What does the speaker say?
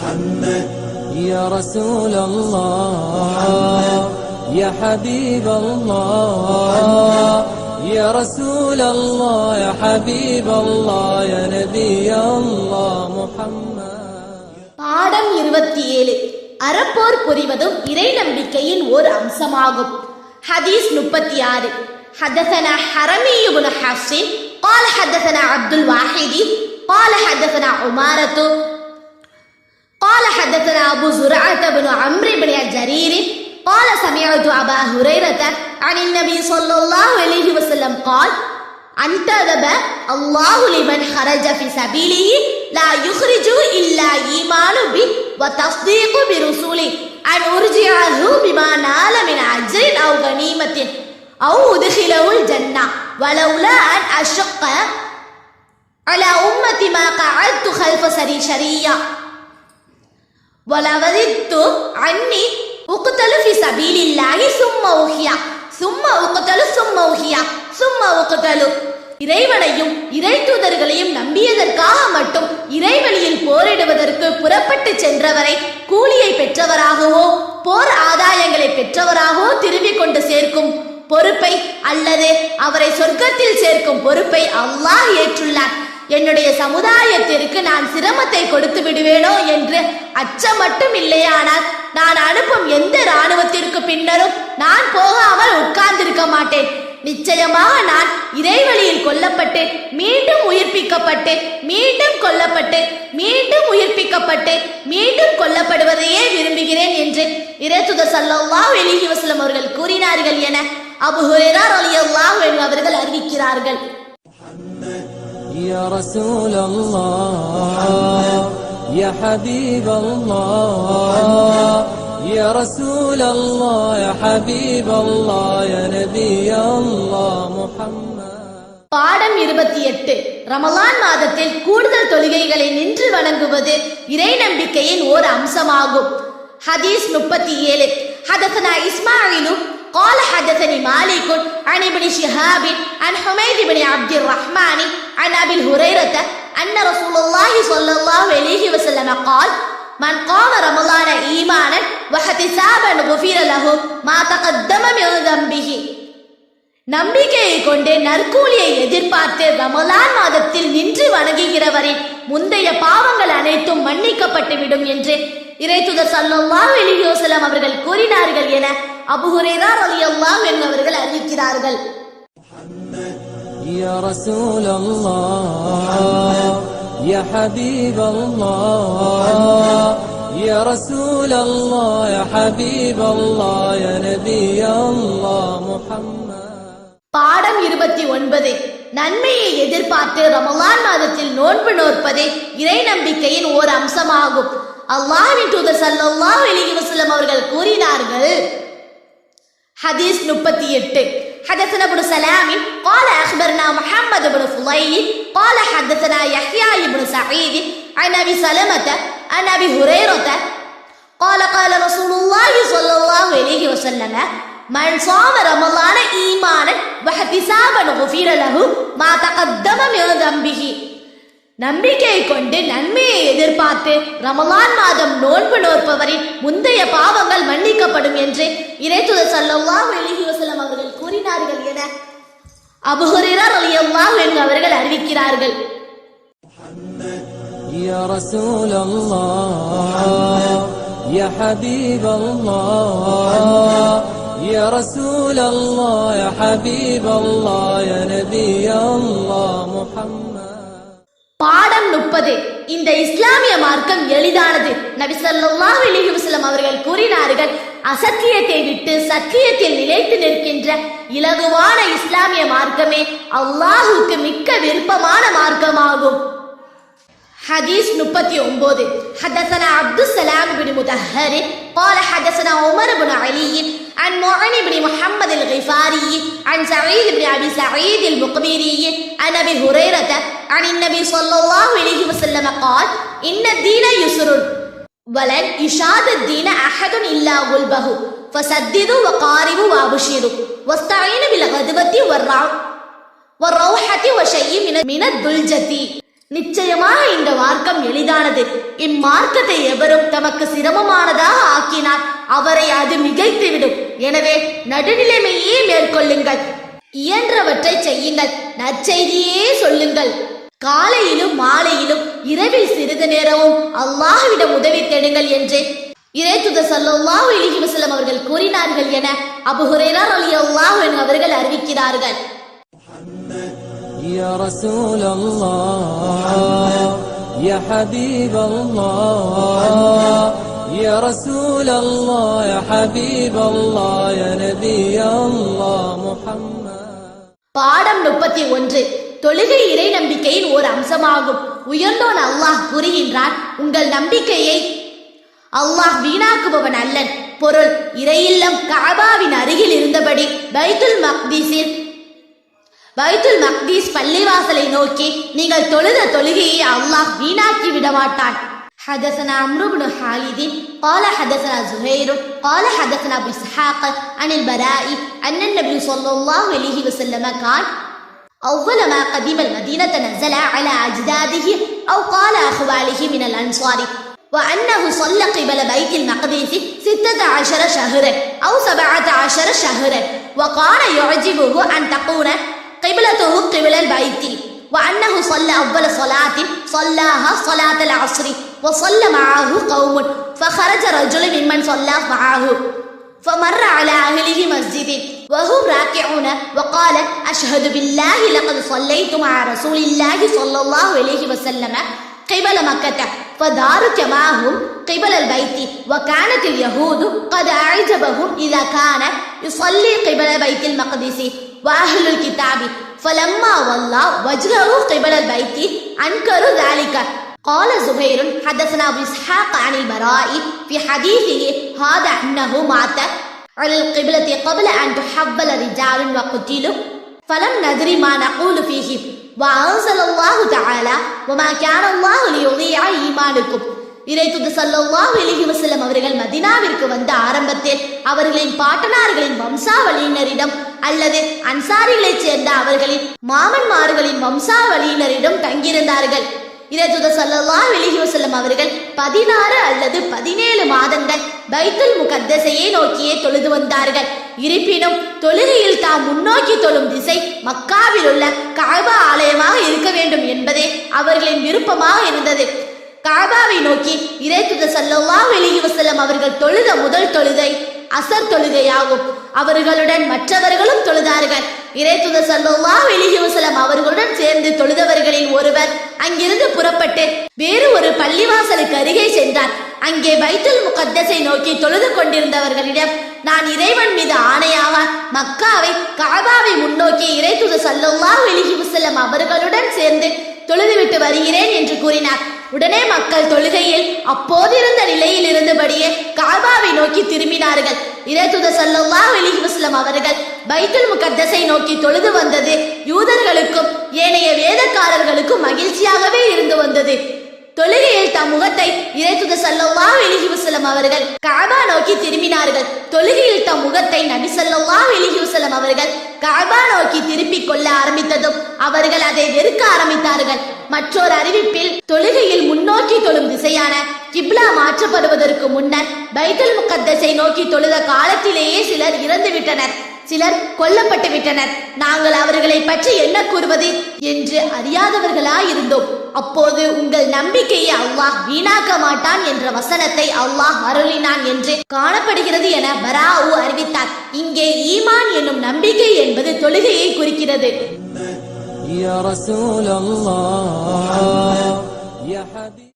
محمد يا رسول الله يا حبيب الله يا رسول الله يا حبيب الله يا نبي الله محمد பாடம் இருபத்தி ஏழு அறப்போர் புரிவதும் இறை நம்பிக்கையின் ஓர் அம்சமாகும் ஹதீஸ் முப்பத்தி ஆறு حدثنا حرمي بن حفص قال حدثنا عبد الواحد قال حدثنا عمارة قال حدثنا أبو زرعة بن عمرو بن جرير قال سمعت أبا هريرة عن النبي صلى الله عليه وسلم قال أنتدب الله لمن خرج في سبيله لا يخرج إلا إيمان به وتصديق برسوله أن أرجعه بما نال من أجر أو غنيمة أو أدخله الجنة ولولا أن أشق على أمتي ما قعدت خلف سري ولوددت عني أقتل في سبيل الله ثم أحيا ثم أقتل ثم أحيا ثم أقتل இறைவனையும் இறை தூதர்களையும் நம்பியதற்காக மட்டும் இறைவழியில் போரிடுவதற்கு புறப்பட்டு சென்றவரை கூலியை பெற்றவராகவோ போர் ஆதாயங்களை பெற்றவராகவோ திரும்பிக் கொண்டு சேர்க்கும் பொறுப்பை அல்லது அவரை சொர்க்கத்தில் சேர்க்கும் பொறுப்பை அல்லாஹ் ஏற்றுள்ளார் என்னுடைய சமுதாயத்திற்கு நான் சிரமத்தை கொடுத்து விடுவேனோ என்று அச்சம் மட்டும் இல்லையானால் நான் அனுப்பும் எந்த இராணுவத்திற்கு பின்னரும் நான் போகாமல் உட்கார்ந்திருக்க மாட்டேன். நிச்சயமாக நான் இறைவழியில் கொல்லப்பட்டு மீண்டும் உயிர்ப்பிக்கப்பட்டு மீண்டும் கொல்லப்பட்டு மீண்டும் உயிர்ப்பிக்கப்பட்டு மீண்டும் கொல்லப்படுவதையே விரும்புகிறேன் என்று இறைத்துதர் ஸல்லல்லாஹு அலைஹி வசலம் அவர்கள் கூறினார்கள் என அபு ஹுரைரா ரலியல்லாஹு அவர்கள் அறிவிக்கிறார்கள். يا رسول الله يا حبيب الله يا رسول الله يا حبيب الله يا نبي الله محمد பாடம் இருபத்தி எட்டு ரமலான் மாதத்தில் கூடுதல் தொழுகைகளை நின்று வணங்குவது இறை நம்பிக்கையின் ஓர் அம்சமாகும் ஹதீஸ் முப்பத்தி ஏழு حدثنا إسماعيل قال حدثني مالك عن ابن شهاب عن حميد بن عبد الرحمن عن أبي هريرة أن رسول الله صلى الله عليه وسلم قال من قام رمضان إيمانا واحتسابا غفر له ما تقدم من ذنبه நம்பிக்கையை கொண்டு நற்கூலியை எதிர்பார்த்து ரமலான் மாதத்தில் நின்று வணங்குகிறவரின் முந்தைய பாவங்கள் அனைத்தும் மன்னிக்கப்பட்டுவிடும் என்று இறைத்துதர் சல்லல்லாஹு அலைஹி வஸல்லம் அவர்கள் கூறினார்கள் என அபு ஹுரைரா ரலியல்லாஹு அன்ஹு அவர்கள் அறிவிக்கிறார்கள் يا رسول الله يا حبيب الله يا رسول الله يا حبيب الله يا نبي الله محمد பாடம் இருபத்தி ஒன்பது நன்மையை எதிர்பார்த்து ரமலான் மாதத்தில் நோன்பு நோற்பதே இறை நம்பிக்கையின் ஓர் அம்சமாகும் அல்லாஹ்வின் தூதர் ஸல்லல்லாஹு அலைஹி வஸல்லம் அவர்கள் கூறினார்கள் ഹദീസ് മുപ്പത്തിയെട്ട് حدثنا ابن سلام قال اخبرنا محمد بن فضيل قال حدثنا يحيى بن سعيد عن ابي سلمه عن ابي هريره قال قال رسول الله صلى الله عليه وسلم من صام رمضان ايمانا واحتسابا غفر له ما تقدم من ذنبه நம்பிக்கையை கொண்டு நன்மையை எதிர்பார்த்து ரமலான் மாதம் நோன்பு நோற்பவரின் முந்தைய பாவங்கள் மன்னிக்கப்படும் என்று இறைத்துதர் ஸல்லல்லாஹு அலைஹி வஸல்லம் அவர்கள் கூறினார்கள் என அபூ ஹுரைரா ரலியல்லாஹு அன்ஹு அவர்கள் அறிவிக்கிறார்கள் يا رسول الله يا حبيب الله يا رسول الله يا حبيب الله يا نبي الله محمد பாடம் முப்பது இந்த இஸ்லாமிய மார்க்கம் எளிதானது நபி ஸல்லல்லாஹு அலைஹி வஸல்லம் அவர்கள் கூறினார்கள் அசத்தியத்தை விட்டு சத்தியத்தில் நிலைத்து நிற்கின்ற இலகுவான இஸ்லாமிய மார்க்கமே அல்லாஹுக்கு மிக்க விருப்பமான மார்க்கமாகும் حديث نبتي أمبودي حدثنا عبد السلام بن مطهر قال حدثنا عمر بن علي عن معن بن محمد الغفاري عن سعيد بن أبي سعيد المقبري عن أبي هريرة عن النبي صلى الله عليه وسلم قال إن الدين يسر ولن يشاد الدين أحد إلا غلبه فسددوا وقاربوا وابشروا واستعينوا بالغدوة والرع والروحة وشيء من من الدلجة நிச்சயமாக இந்த மார்க்கம் எளிதானது இம்மார்க்கத்தை எவரும் தமக்கு சிரமமானதாக ஆக்கினார் அவரை அது மிகைத்துவிடும் எனவே நடுநிலைமையே மேற்கொள்ளுங்கள் இயன்றவற்றை செய்யுங்கள் நற்செய்தியே சொல்லுங்கள் காலையிலும் மாலையிலும் இரவில் சிறிது நேரமும் அல்லாஹ்விடம் உதவி தேடுங்கள் என்று இறைத்துத சல்லல்லாஹு அலைஹி வஸல்லம் அவர்கள் கூறினார்கள் என அபு ஹுரைரா ரலியல்லாஹு அன்ஹு அவர்கள் அறிவிக்கிறார்கள் يا رسول الله يا حبيب الله يا رسول الله يا حبيب الله يا نبي الله محمد பாடம் முப்பத்தி ஒன்று தொழுகை இறை நம்பிக்கையின் ஒரு அம்சமாகும் உயர்ந்தோன் அல்லாஹ் கூறுகின்றான் உங்கள் நம்பிக்கையை அல்லாஹ் வீணாக்குபவன் அல்லன் பொருள் இறையில்லம் காபாவின் அருகில் இருந்தபடி பைத்துல் மக்தீஸில் பைத்துல் மக்தீஸ் பள்ளிவாசலை நோக்கி நீங்கள் தொழுத தொழுகையை அல்லாஹ் வீணாக்கி விட மாட்டான் حدثنا عمرو بن خالد قال حدثنا زهير قال حدثنا ابو إسحاق عن البراء أن النبي صلى الله عليه وسلم قال أول ما قدم المدينة نزل على أجداده أو قال أخواله من الأنصار وأنه صلى قبل بيت المقدس ستة عشر شهرا أو سبعة عشر شهرا وكان يعجبه أن تكون قبلته قبل البيت وأنه صلى أول صلاة صلاها صلاة العصر. وصلى معه قوم فخرج رجل ممن صلى معه فمر على أهله مسجد وهم راكعون وقال أشهد بالله لقد صليت مع رسول الله صلى الله عليه وسلم قبل مكة فدارك معهم قبل البيت وكانت اليهود قد أعجبهم إذا كان يصلي قبل بيت المقدس وأهل الكتاب فلما ولى وجهه قبل البيت أنكروا ذلك قال زهير حدثنا ابو اسحاق عن البراء في حديثه هذا انه مات على القبلة قبل ان تحول رجال وقتلوا فلم ندري ما نقول فيه وانزل الله تعالى وما كان الله ليضيع ايمانكم இறைத்துது சல்லல்லாஹு அலைஹி வஸல்லம் அவர்கள் மதினாவிற்கு வந்த ஆரம்பத்தில் அவர்களின் பாட்டனார்களின் வம்சாவளியினரிடம் அல்லது அன்சாரிகளைச் சேர்ந்த அவர்களின் மாமன்மார்களின் வம்சாவளியினரிடம் தங்கியிருந்தார்கள் இறைத்துத சல்லல்லாஹு அலைஹி வஸல்லம் அவர்கள் பதினாறு அல்லது பதினேழு மாதங்கள் பைத்துல் முகத்தசையை நோக்கியே தொழுது வந்தார்கள். இருப்பினும் தொழுகையில் தாம் முன்னோக்கி தொழும் திசை மக்காவில் உள்ள காபா ஆலயமாக இருக்க வேண்டும் என்பதே அவர்களின் விருப்பமாக இருந்தது. காபாவை நோக்கி இறைத்துத சல்லல்லாஹு அலைஹி வஸல்லம் அவர்கள் தொழுத முதல் தொழுகை அசர் தொழுகையாகும். அவர்களுடன் மற்றவர்களும் தொழுதார்கள். இறைத்துத சல்லல்லாஹு அலைஹி வஸல்லம் அவர்களுடன் சேர்ந்து தொழுதவர்களில் ஒருவர் அங்கிருந்து புறப்பட்டு வேறு ஒரு பள்ளிவாசலுக்கு அருகே சென்றார். அங்கே பைத்துல் முகத்தஸை நோக்கி தொழுது கொண்டிருந்தவர்களிடம் நான் இறைவன் மீது ஆணையாவா? மக்காவை காபாவை முன்னோக்கி இறைத்துத சல்லுமா அலைஹி அவர்களுடன் சேர்ந்து தொழுதுவிட்டு வருகிறேன் என்று கூறினார். உடனே மக்கள் தொழுகையில் அப்போதிருந்த நிலையில் இருந்தபடியே காபாவை நோக்கி திரும்பினார்கள். இறைத்துத சல்லல்லாஹு அலைஹி வஸல்லம் அவர்கள் பைத்துல் முகத்தஸை நோக்கி தொழுது வந்தது. யூதர்களுக்கும் ஏனைய வேதக்காரர்களுக்கும் மகிழ்ச்சியாகவே இருந்து வந்தது. தொழுகையில் தம் முகத்தை இறைத்துத சல்லல்லாஹு அலைஹி வஸல்லம் அவர்கள் காபா நோக்கி திரும்பினார்கள். தொழுகையில் தம் முகத்தை நபி ஸல்லல்லாஹு அலைஹி வஸல்லம் அவர்கள் காபா நோக்கி திருப்பிக் கொள்ள ஆரம்பித்ததும் அவர்கள் அதை வெறுக்க ஆரம்பித்தார்கள். மற்றொரு அறிவிப்பில் தொழுகையில் முன்னோக்கி தொழும் திசையான கிப்லா மாற்றப்படுவதற்கு முன்னர் பைத்துல் முகத்தஸை நோக்கி தொழுத காலத்திலேயே சிலர் இறந்து விட்டனர் சிலர் கொல்லப்பட்டு விட்டனர் நாங்கள் அவர்களை பற்றி என்ன கூறுவது என்று அறியாதவர்களாயிருந்தோம். அப்போது உங்கள் நம்பிக்கையை அல்லாஹ் வீணாக்க மாட்டான் என்ற வசனத்தை அல்லாஹ் அருளினான் என்று காணப்படுகிறது என பராவு அறிவித்தார் இங்கே ஈமான் என்னும் நம்பிக்கை என்பது தொழுகையை குறிக்கிறது يا رسول الله يا حبيب